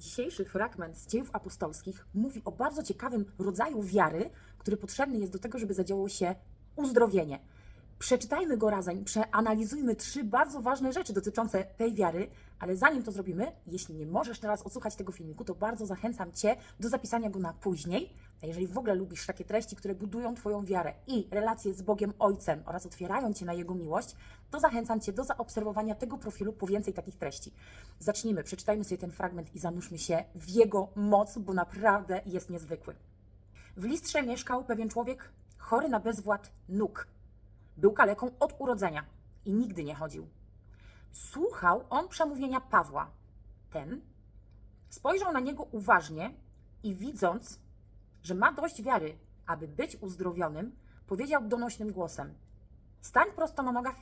Dzisiejszy fragment z dziejów apostolskich mówi o bardzo ciekawym rodzaju wiary, który potrzebny jest do tego, żeby zadziało się uzdrowienie. Przeczytajmy go razem, przeanalizujmy trzy bardzo ważne rzeczy dotyczące tej wiary, ale zanim to zrobimy, jeśli nie możesz teraz odsłuchać tego filmiku, to bardzo zachęcam Cię do zapisania go na później. A jeżeli w ogóle lubisz takie treści, które budują Twoją wiarę i relacje z Bogiem Ojcem oraz otwierają Cię na Jego miłość, to zachęcam Cię do zaobserwowania tego profilu po więcej takich treści. Zacznijmy, przeczytajmy sobie ten fragment i zanurzmy się w Jego moc, bo naprawdę jest niezwykły. W Listrze mieszkał pewien człowiek chory na bezwład nóg. Był kaleką od urodzenia i nigdy nie chodził. Słuchał on przemówienia Pawła. Ten spojrzał na niego uważnie i widząc, że ma dość wiary, aby być uzdrowionym, powiedział donośnym głosem: Stań prosto na nogach,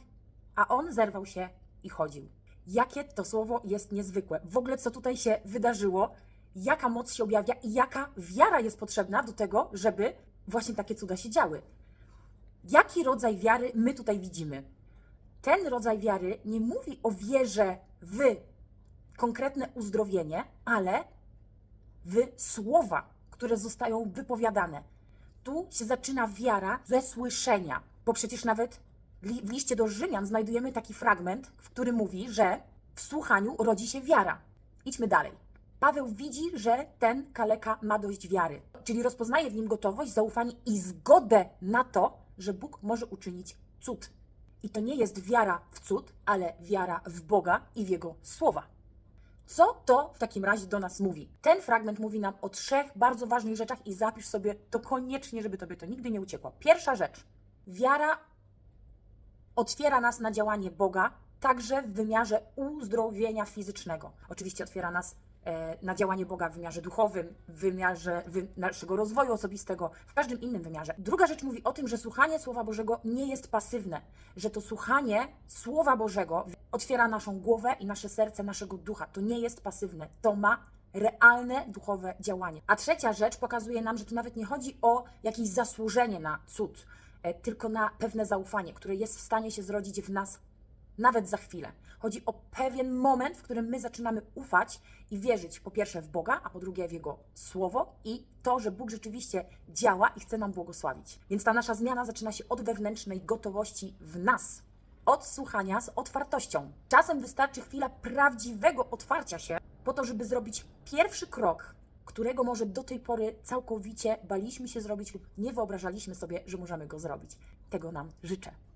a on zerwał się i chodził. Jakie to słowo jest niezwykłe. W ogóle co tutaj się wydarzyło, jaka moc się objawia i jaka wiara jest potrzebna do tego, żeby właśnie takie cuda się działy. Jaki rodzaj wiary my tutaj widzimy? Ten rodzaj wiary nie mówi o wierze w konkretne uzdrowienie, ale w słowa, które zostają wypowiadane. Tu się zaczyna wiara ze słyszenia, bo przecież nawet w liście do Rzymian znajdujemy taki fragment, w którym mówi, że w słuchaniu rodzi się wiara. Idźmy dalej. Paweł widzi, że ten kaleka ma dość wiary, czyli rozpoznaje w nim gotowość, zaufanie i zgodę na to, że Bóg może uczynić cud. I to nie jest wiara w cud, ale wiara w Boga i w Jego słowa. Co to w takim razie do nas mówi? Ten fragment mówi nam o trzech bardzo ważnych rzeczach i zapisz sobie to koniecznie, żeby tobie to nigdy nie uciekło. Pierwsza rzecz. Wiara otwiera nas na działanie Boga, także w wymiarze uzdrowienia fizycznego. Oczywiście otwiera nas na działanie Boga w wymiarze duchowym, w wymiarze wy, naszego rozwoju osobistego, w każdym innym wymiarze. Druga rzecz mówi o tym, że słuchanie Słowa Bożego nie jest pasywne, że to słuchanie Słowa Bożego otwiera naszą głowę i nasze serce, naszego ducha. To nie jest pasywne, to ma realne duchowe działanie. A trzecia rzecz pokazuje nam, że tu nawet nie chodzi o jakieś zasłużenie na cud, e, tylko na pewne zaufanie, które jest w stanie się zrodzić w nas nawet za chwilę. Chodzi o pewien moment, w którym my zaczynamy ufać i wierzyć po pierwsze w Boga, a po drugie w Jego Słowo i to, że Bóg rzeczywiście działa i chce nam błogosławić. Więc ta nasza zmiana zaczyna się od wewnętrznej gotowości w nas, od słuchania z otwartością. Czasem wystarczy chwila prawdziwego otwarcia się po to, żeby zrobić pierwszy krok, którego może do tej pory całkowicie baliśmy się zrobić lub nie wyobrażaliśmy sobie, że możemy go zrobić. Tego nam życzę.